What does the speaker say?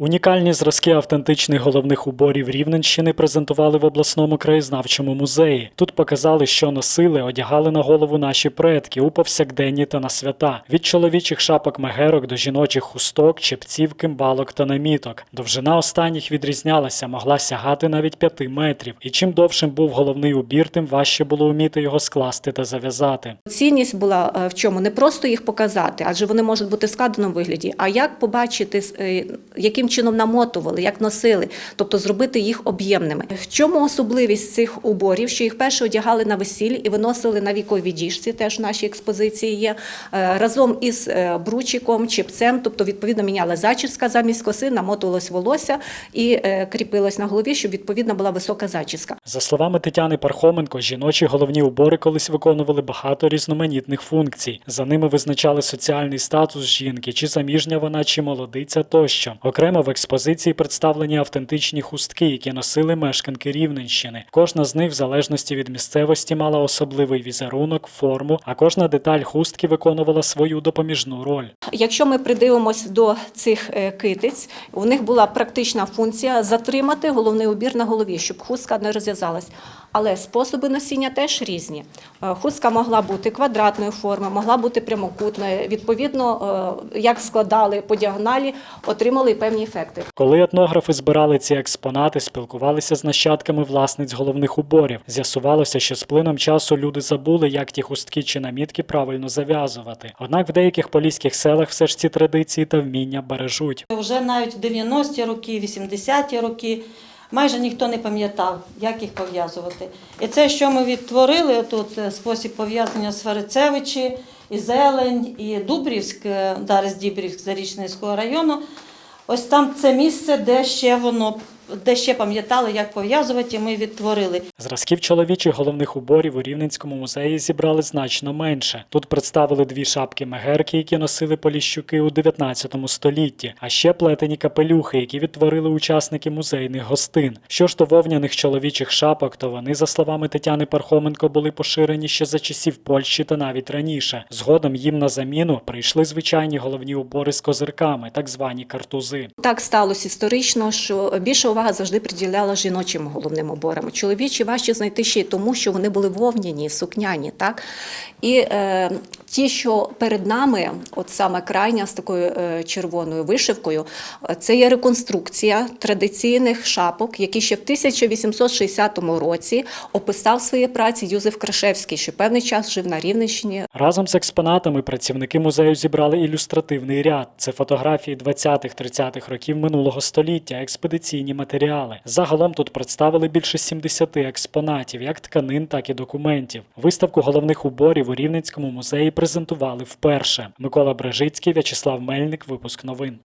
Унікальні зразки автентичних головних уборів Рівненщини презентували в обласному краєзнавчому музеї. Тут показали, що носили, одягали на голову наші предки у повсякденні та на свята. Від чоловічих шапок мегерок до жіночих хусток, чепців, кимбалок та наміток. Довжина останніх відрізнялася, могла сягати навіть п'яти метрів. І чим довшим був головний убір, тим важче було вміти його скласти та зав'язати. Цінність була е, в чому? Не просто їх показати, адже вони можуть бути в складеному вигляді, а як побачити, е, чином намотували, як носили, тобто зробити їх об'ємними. В чому особливість цих уборів? Що їх перше одягали на весіллі і виносили на віковій діжці, теж в нашій експозиції є, е, разом із е, бручиком, чепцем, тобто відповідно міняла зачіска замість коси, намотувалось волосся і е, кріпилось на голові, щоб відповідно була висока зачіска. За словами Тетяни Пархоменко, жіночі головні убори колись виконували багато різноманітних функцій. За ними визначали соціальний статус жінки, чи заміжня вона, чи молодиця тощо. Окремо в експозиції представлені автентичні хустки, які носили мешканки Рівненщини. Кожна з них, в залежності від місцевості, мала особливий візерунок, форму, а кожна деталь хустки виконувала свою допоміжну роль. Якщо ми придивимось до цих е, китиць, у них була практична функція затримати головний убір на голові, щоб хустка не розв'язалась. Але способи носіння теж різні. Е, Хустка могла бути квадратної форми, могла бути прямокутною. Відповідно, е, як складали по діагоналі, отримали певні ефекти. Коли етнографи збирали ці експонати, спілкувалися з нащадками власниць головних уборів. З'ясувалося, що з плином часу люди забули, як ті хустки чи намітки правильно зав'язувати. Однак в деяких поліських селах все ж ці традиції та вміння бережуть. Вже навіть в 90-ті роки, 80-ті роки майже ніхто не пам'ятав, як їх пов'язувати. І це, що ми відтворили, тут е, спосіб пов'язання Сферицевичі, і Зелень, і Дубрівськ, е, Дарис Дібрівськ Зарічненського району. Ось там це місце, де ще воно, де ще пам'ятали, як пов'язувати, ми відтворили. Зразків чоловічих головних уборів у Рівненському музеї зібрали значно менше. Тут представили дві шапки мегерки, які носили поліщуки у 19 столітті, а ще плетені капелюхи, які відтворили учасники музейних гостин. Що ж до вовняних чоловічих шапок, то вони, за словами Тетяни Пархоменко, були поширені ще за часів Польщі та навіть раніше. Згодом їм на заміну прийшли звичайні головні убори з козирками, так звані картузи. Так сталося історично, що більша увага завжди приділяла жіночим головним уборам. Чоловічі важче знайти ще й тому, що вони були вовняні, сукняні. Так? І е, ті, що перед нами, от саме крайня з такою е, червоною вишивкою, е, це є реконструкція традиційних шапок, які ще в 1860 році описав в своїй праці Юзеф Крашевський, що певний час жив на Рівненщині, Разом з експонатами працівники музею зібрали ілюстративний ряд. Це фотографії 20-30-х років минулого століття, експедиційні матеріали. Загалом тут представили більше 70 експонатів, як тканин, так і документів. Виставку головних уборів у Рівненському музеї презентували вперше. Микола Брежицький, В'ячеслав Мельник, випуск новин.